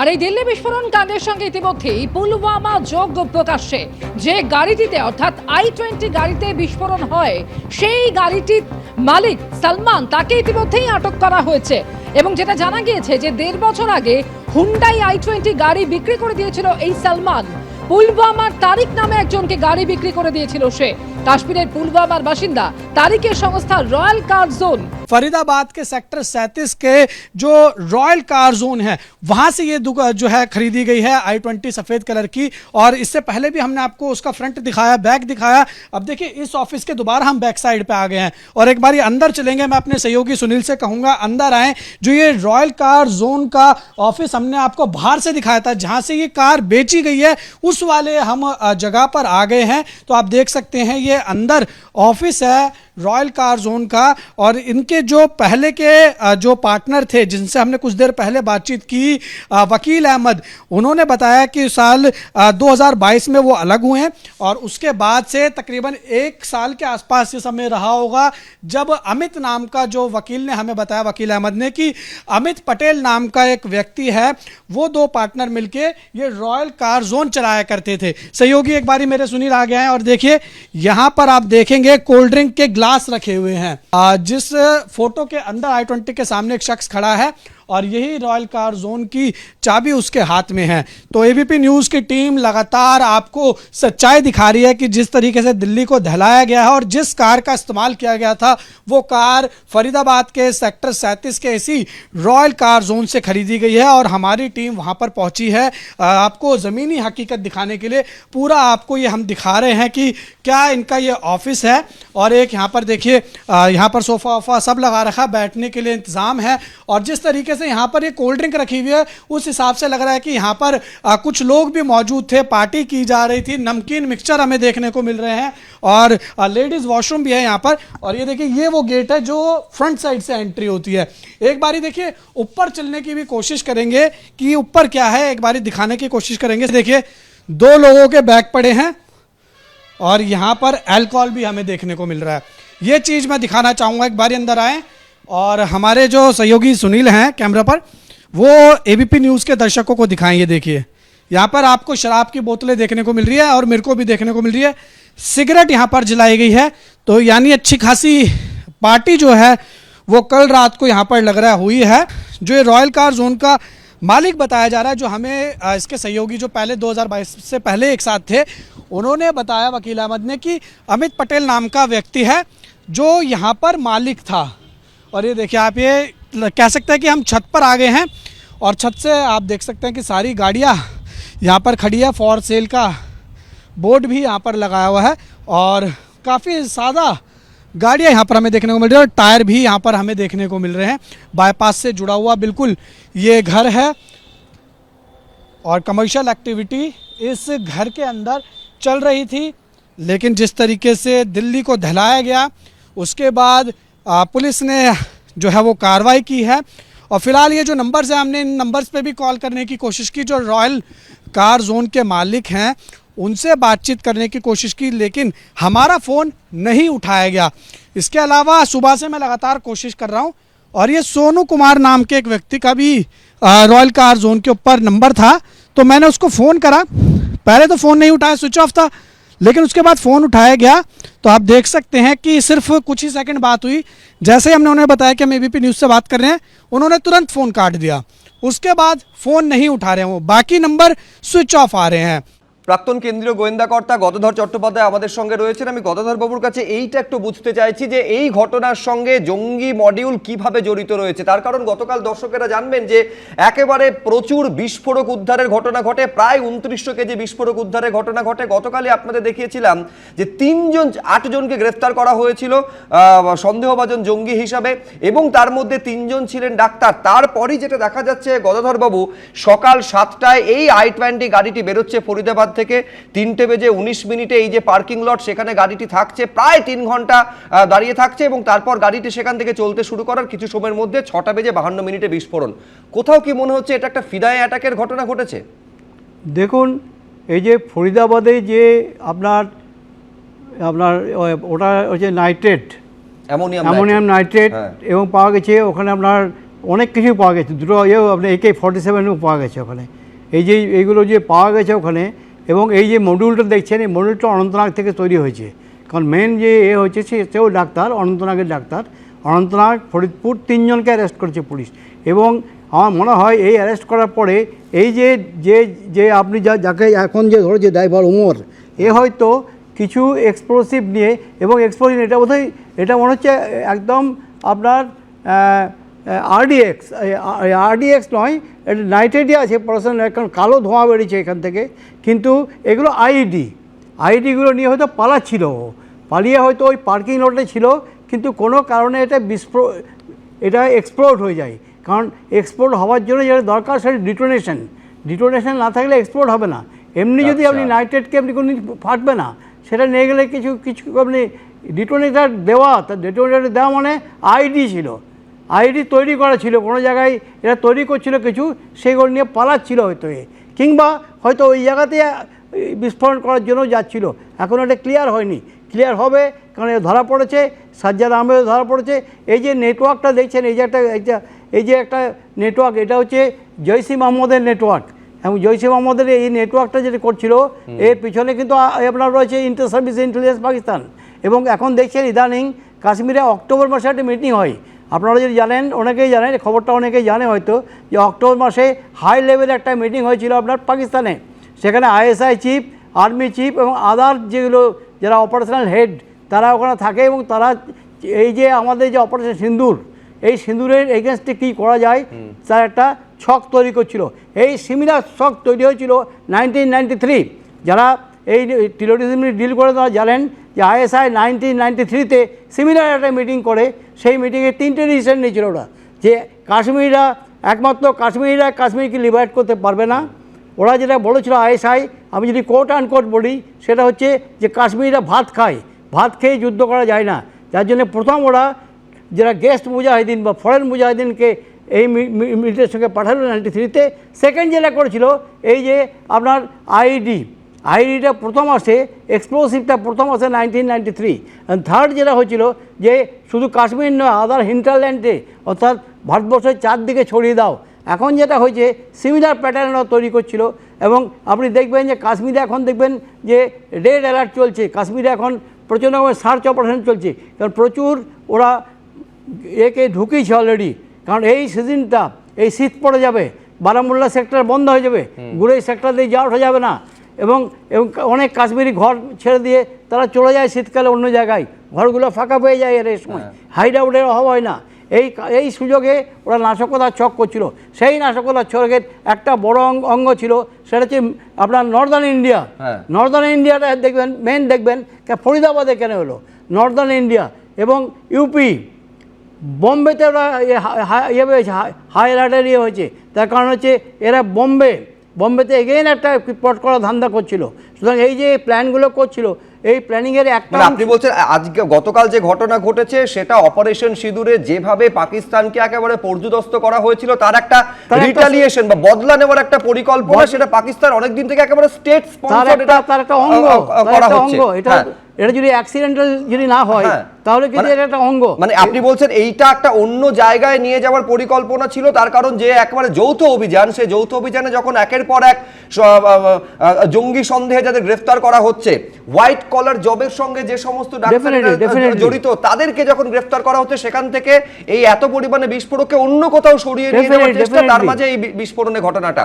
আর এই দিল্লি বিস্ফোরণ কাণ্ডের সঙ্গে ইতিমধ্যেই পুলওয়ামা যোগ প্রকাশ্যে। যে গাড়িটিতে, অর্থাৎ আই টোয়েন্টি গাড়িতে বিস্ফোরণ হয়, সেই গাড়িটির মালিক সালমান, তাকে ইতিমধ্যেই আটক করা হয়েছে। এবং যেটা জানা গিয়েছে যে দেড় বছর আগে হুন্ডাই আই টোয়েন্টি গাড়ি বিক্রি করে দিয়েছিল এই সালমান। পুলওয়ামার তারিক নামে একজনকে গাড়ি বিক্রি করে দিয়েছিল সে। কাশ্মীরের পুলওয়ামার বাসিন্দা তারিকের সংস্থা রয়্যাল কার জোন फरीदाबाद के सेक्टर 37 के जो रॉयल कार जोन है वहां से ये दुका- जो है खरीदी गई है आई ट्वेंटी सफ़ेद कलर की और इससे पहले भी हमने आपको उसका फ्रंट दिखाया बैक दिखाया अब देखिए इस ऑफिस के दोबारा हम बैक साइड पे आ गए हैं और एक बार अंदर चलेंगे मैं अपने सहयोगी सुनील से कहूंगा अंदर आए जो ये रॉयल कार जोन का ऑफिस हमने आपको बाहर से दिखाया था जहां से ये कार बेची गई है उस वाले हम अ, जगह पर आ गए हैं तो आप देख सकते हैं ये अंदर ऑफ़िस है रॉयल कार जोन का और इनके जो पहले के जो पार्टनर थे जिनसे हमने कुछ देर पहले बातचीत की वकील अहमद उन्होंने बताया कि साल अ, 2022 में वो अलग हुए हैं और उसके बाद से तकरीबन एक साल के आसपास ये समय रहा होगा जब अमित नाम का जो वकील ने हमें बताया वकील अहमद ने कि अमित पटेल नाम का एक व्यक्ति है वो दो पार्टनर मिलके ये रॉयल कार जोन चलाया करते थे। सहयोगी एक बारी मेरे सुनील आ गए हैं और देखिए यहाँ पर आप देखेंगे कोल्ड ड्रिंक के ग्लास रखे हुए हैं। जिस फ़ोटो के अंदर आई ट्वेंटी के सामने एक शख्स खड़ा है और यही रॉयल कार जोन की चाबी उसके हाथ में है। तो एबीपी न्यूज़ की टीम लगातार आपको सच्चाई दिखा रही है कि जिस तरीके से दिल्ली को दहलाया गया है और जिस कार का इस्तेमाल किया गया था, वो कार फरीदाबाद के सेक्टर सैंतीस के इसी रॉयल कार जोन से खरीदी गई है और हमारी टीम वहाँ पर पहुँची है। आपको ज़मीनी हकीकत दिखाने के लिए पूरा आपको ये हम दिखा रहे हैं कि क्या इनका ये ऑफ़िस है। और एक यहाँ पर देखिए यहाँ पर सोफ़ा वोफ़ा सब लगा रखा, बैठने के लिए इंतज़ाम है। और जिस तरीके से यहाँ पर ये कोल्ड ड्रिंक रखी हुई है उस हिसाब से लग रहा है कि यहाँ पर आ, कुछ लोग भी मौजूद थे पार्टी की जा रही थी नमकीन मिक्सचर हमें देखने को मिल रहे हैं और लेडीज़ वॉशरूम भी है यहाँ पर और ये देखिए ये वो गेट है जो फ्रंट साइड से एंट्री होती है। एक बारी देखिए ऊपर चलने की भी कोशिश करेंगे कि ऊपर क्या है एक बारी दिखाने की कोशिश करेंगे। देखिए दो लोगों के बैग पड़े हैं और यहाँ पर अल्कोहल भी हमें देखने को मिल रहा है। ये चीज़ मैं दिखाना चाहूँगा एक बारी अंदर आए। और हमारे जो सहयोगी सुनील हैं कैमरा पर, वो एबीपी न्यूज़ के दर्शकों को दिखाएँगे, देखिए। यहाँ पर आपको शराब की बोतलें देखने को मिल रही है और मेरे को भी देखने को मिल रही है। सिगरेट यहाँ पर जलाई गई है तो यानी अच्छी खासी पार्टी जो है, वो कल रात को यहाँ पर लग रहा हुई है। जो ये रॉयल कार जोन का मालिक बताया जा रहा है, जो हमें इसके सहयोगी जो पहले 2022 से पहले एक साथ थे, उन्होंने बताया वकील अहमद ने कि अमित पटेल नाम का व्यक्ति है, जो यहाँ पर मालिक था। और ये देखिए, आप ये कह सकते हैं कि हम छत पर आ गए हैं और छत से आप देख सकते हैं कि सारी गाड़ियाँ यहाँ पर खड़ी है फॉर सेल का बोर्ड भी यहाँ पर लगाया हुआ है और काफ़ी सादा गाड़ियाँ यहाँ पर हमें देखने को मिल रही है और टायर भी यहाँ पर हमें देखने को मिल रहे हैं। बाईपास से जुड़ा हुआ बिल्कुल ये घर है और कमर्शियल एक्टिविटी इस घर के अंदर चल रही थी, लेकिन जिस तरीके से दिल्ली को दहलाया गया, उसके बाद पुलिस ने जो है वो कार्रवाई की है। और फ़िलहाल ये जो नंबर्स हैं, हमने इन नंबर्स पे भी कॉल करने की कोशिश की, जो रॉयल कार जोन के मालिक हैं, उनसे बातचीत करने की कोशिश की, लेकिन हमारा फ़ोन नहीं उठाया गया। इसके अलावा सुबह से मैं लगातार कोशिश कर रहा हूँ, और ये सोनू कुमार नाम के एक व्यक्ति का भी रॉयल कार जोन के ऊपर नंबर था तो मैंने उसको फ़ोन करा। पहले तो फ़ोन नहीं उठाया स्विच ऑफ़ था लेकिन उसके बाद फ़ोन उठाया गया तो आप देख सकते हैं कि सिर्फ़ कुछ ही सेकंड बात हुई। जैसे ही हमने उन्हें बताया कि हम एबीपी न्यूज़ से बात कर रहे हैं, उन्होंने तुरंत फ़ोन काट दिया। उसके बाद फ़ोन नहीं उठा रहे हैं वो, बाकी नंबर स्विच ऑफ़ आ रहे हैं। প্রাক্তন কেন্দ্রীয় গোয়েন্দা কর্তা গদধর চট্টোপাধ্যায় আমাদের সঙ্গে রয়েছেন। আমি গদধর বাবুর কাছে এইটা একটু বুঝতে চাইছি যে এই ঘটনার সঙ্গে জঙ্গি মডিউল কীভাবে জড়িত রয়েছে। তার কারণ গতকাল দর্শকেরা জানবেন যে একেবারে প্রচুর বিস্ফোরক উদ্ধারের ঘটনা ঘটে, প্রায় উনত্রিশশো কেজি বিস্ফোরক উদ্ধারের ঘটনা ঘটে। গতকালই আপনাদের দেখিয়েছিলাম যে তিনজন, আটজনকে গ্রেফতার করা হয়েছিল সন্দেহভাজন জঙ্গি হিসাবে এবং তার মধ্যে তিনজন ছিলেন ডাক্তার। তারপরই যেটা দেখা যাচ্ছে গদাধর বাবু, সকাল সাতটায় এই আই টোয়েন্টি গাড়িটি বেরোচ্ছে ফরিদাবাদ থেকে তিনটে বেজে উনিশ মিনিটে এই যে পার্কিং লট সেখানে গাড়িটি থাকছে প্রায় তিন ঘণ্টা দাঁড়িয়ে থাকছে এবং তারপর গাড়িটি সেখান থেকে চলতে শুরু করার কিছু সময়ের মধ্যে ছটা বেজে বাহান্ন মিনিটে বিস্ফোরণ। কোথাও কি মনে হচ্ছে এটা একটা ফিদায় অ্যাটাকের ঘটনা ঘটেছে? দেখুন এই যে ফরিদাবাদে যে আপনার আপনার ওই- ওটা হচ্ছে নাইট্রেট। অ্যামোনিয়াম অ্যামোনিয়াম নাইট্রেট হ্যাঁ। এবং পাওয়া গেছে ওখানে আপনার অনেক কিছু পাওয়া গেছে। দুটো ইয়েও আপনার একে ফর্টি সেভেনও পাওয়া গেছে ওখানে। এই যে এইগুলো যে পাওয়া গেছে ওখানে এবং এই যে মডিউলটা দেখছেন, এই মডিউলটা অনন্তনাগ থেকে তৈরি হয়েছে। কারণ মেন যে এ হয়েছে সে, সেও ডাক্তার, অনন্তনাগের ডাক্তার। অনন্তনাগ, ফরিদপুর, তিনজনকে অ্যারেস্ট করেছে পুলিশ। এবং আমার মনে হয় এই অ্যারেস্ট করার পরে, এই যে যে যে আপনি যা, যাকে এখন যে ধরো ধরেছে ড্রাইভার উমর, এ হয়তো কিছু এক্সপ্লোসিভ নিয়ে, এবং এক্সপ্লোসিভ এটা বোধহয়, এটা মনে হচ্ছে, একদম আপনার আরডিএক্স আরডিএক্স নয় এটা নাইট্রেটই আছে পড়াশোনা এখন কালো ধোঁয়া বেরিয়েছে এখান থেকে। কিন্তু এগুলো আইডি আইডিগুলো নিয়ে হয়তো পালাচ্ছিল ও। পালিয়ে হয়তো ওই পার্কিং লটে ছিল কিন্তু কোনো কারণে এটা বিস্ফো এটা এক্সপ্লোড হয়ে যায়। কারণ এক্সপ্লোড হওয়ার জন্য যেটা দরকার সেটা ডিটোনেশন ডিটোনেশন না থাকলে এক্সপ্লোড হবে না। এমনি যদি আপনি আচ্ছা। নাইট্রেটকে আপনি কোনো ফাটবে না সেটা নিয়ে গেলে কিছু কিছু আপনি ডিটোনেটার দেওয়া তা ডিটোনেটার দেওয়া মানে আইডি ছিল। আইডি তৈরি করা ছিল কোনো জায়গায় এরা তৈরি করছিল কিছু সেগুলো নিয়ে পালাচ্ছিল হয়তো এ। কিংবা হয়তো ওই জায়গাতে বিস্ফোরণ করার জন্য যাচ্ছিল। এখন এটা ক্লিয়ার হয়নি। ক্লিয়ার হবে কারণ ধরা পড়েছে সাজ্জাদ আহমেদ ধরা পড়েছে। এই যে নেটওয়ার্কটা দেখছেন এই যে একটা এই যে একটা নেটওয়ার্ক এটা হচ্ছে জৈসি মোহাম্মদের নেটওয়ার্ক এবং জৈসি মোহাম্মদের এই নেটওয়ার্কটা যেটা করছিল এর পিছনে কিন্তু আপনার রয়েছে ইন্টার সার্ভিস ইন্টেলিজেন্স পাকিস্তান এবং এখন দেখছেন ইদানিং কাশ্মীরে অক্টোবর মাসে একটা মিটিং হয়। আপনারা যদি জানেন অনেকেই জানেন খবরটা অনেকেই জানে হয়তো যে অক্টোবর মাসে হাই লেভেলে একটা মিটিং হয়েছিল আপনার পাকিস্তানে। সেখানে আইএসআই চিফ আর্মি চিফ এবং আদার যেগুলো যারা অপারেশনাল হেড তারা ওখানে থাকে এবং তারা এই যে আমাদের যে অপারেশন সিন্দুর এই সিন্দুরের এগেনস্টে কী করা যায় তার একটা ছক তৈরি করছিল। এই সিমিলার ছক তৈরি হয়েছিল নাইনটিন নাইনটি থ্রি যারা এই টেরোরিজম ডিল করে তারা জানেন যে আইএসআই নাইনটিন নাইনটি থ্রিতে সিমিলার একটা মিটিং করে। সেই মিটিংয়ে তিনটে ডিসিশন নিয়েছিল ওরা। যে কাশ্মীরিরা একমাত্র কাশ্মীরিরা কাশ্মীরকে লিবারেট করতে পারবে না। ওরা যেটা বলেছিল আইএসআই, আমি যদি কোর্ট অ্যান্ড কোর্ট বলি, সেটা হচ্ছে যে কাশ্মীরিরা ভাত খায়। ভাত খেয়ে যুদ্ধ করা যায় না। যার জন্য প্রথম ওরা যারা গেস্ট মুজাহিদিন বা ফরেন মুজাহিদিনকে এই মিলিটারির সঙ্গে পাঠালো নাইনটি থ্রিতে সেকেন্ড যেটা করেছিল, এই যে আপনার আইডি আইডিটা প্রথম আসে এক্সপ্লোসিভটা প্রথম আসে নাইনটিন নাইনটি থ্রি থার্ড যেটা হয়েছিল যে শুধু কাশ্মীর নয় আদার হিন্টারল্যান্ডে অর্থাৎ ভারতবর্ষের চারদিকে ছড়িয়ে দাও। এখন যেটা হয়েছে সিমিলার প্যাটার্ন ওরা তৈরি করছিল। এবং আপনি দেখবেন যে কাশ্মীরে এখন দেখবেন যে রেড অ্যালার্ট চলছে। কাশ্মীরে এখন প্রচণ্ড সার্চ অপারেশন চলছে। কারণ প্রচুর ওরা একে ঢুকিয়েছে অলরেডি কারণ এই সিজনটা এই শীত পড়ে যাবে বারামুল্লা সেক্টর বন্ধ হয়ে যাবে। গুড়েই সেক্টর দিয়ে যাওয়া ওঠা যাবে না। এবং এবং অনেক কাশ্মীরি ঘর ছেড়ে দিয়ে তারা চলে যায় শীতকালে অন্য জায়গায়। ঘরগুলো ফাঁকা পেয়ে যায় এর এই সময়। হাইড আউটের অভাব হয় না। এই এই সুযোগে ওরা নাশকতার ছক করছিল। সেই নাশকতার ছকের একটা বড় অঙ্গ অঙ্গ ছিল সেটা হচ্ছে আপনার নর্দার্ন ইন্ডিয়া হ্যাঁ। নর্দার্ন ইন্ডিয়াটা দেখবেন মেন দেখবেন ফরিদাবাদে কেন হলো নর্দার্ন ইন্ডিয়া এবং ইউপি বোম্বেতে ওরা ইয়ে হয়েছে হাই অ্যালার্টের ইয়ে হয়েছে। তার কারণ হচ্ছে এরা বোম্বে বোম্বেতে এগেইন একটা পট করা ধান্দা করছিল। সুতরাং এই যে প্ল্যানগুলো করছিল এই প্ল্যানিংয়ের একটা মানে আপনি বলছেন আজকে গতকাল যে ঘটনা ঘটেছে সেটা অপারেশন সিঁদুরে যেভাবে পাকিস্তানকে একেবারে পর্যুদস্ত করা হয়েছিল তার একটা রিটালিয়েশন বা বদলা নেওয়ার একটা পরিকল্পনা সেটা পাকিস্তান অনেকদিন থেকে একেবারে স্টেট স্পন্সর এটা তার একটা অঙ্গ করা হচ্ছে। এটা হ্যাঁ। এটা যদি অ্যাক্সিডেন্টাল যদি না হয় হ্যাঁ। তাহলে কিন্তু মানে- এটা একটা অঙ্গ মানে আপনি বলছেন এইটা একটা অন্য জায়গায় নিয়ে যাওয়ার পরিকল্পনা ছিল তার কারণ যে একবারে যৌথ অভিযান সেই যৌথ অভিযানে যখন একের পর এক জঙ্গি সন্দেহে যাদের গ্রেফতার করা হচ্ছে হোয়াইট কলার জবের সঙ্গে যে সমস্ত. জড়িত তাদেরকে যখন গ্রেফতার করা হচ্ছে সেখান থেকে এই এত পরিমাণে বিস্ফোরককে অন্য কোথাও সরিয়ে নিয়ে যাওয়ার চেষ্টা তার মাঝে এই বিস্ফোরণের ঘটনাটা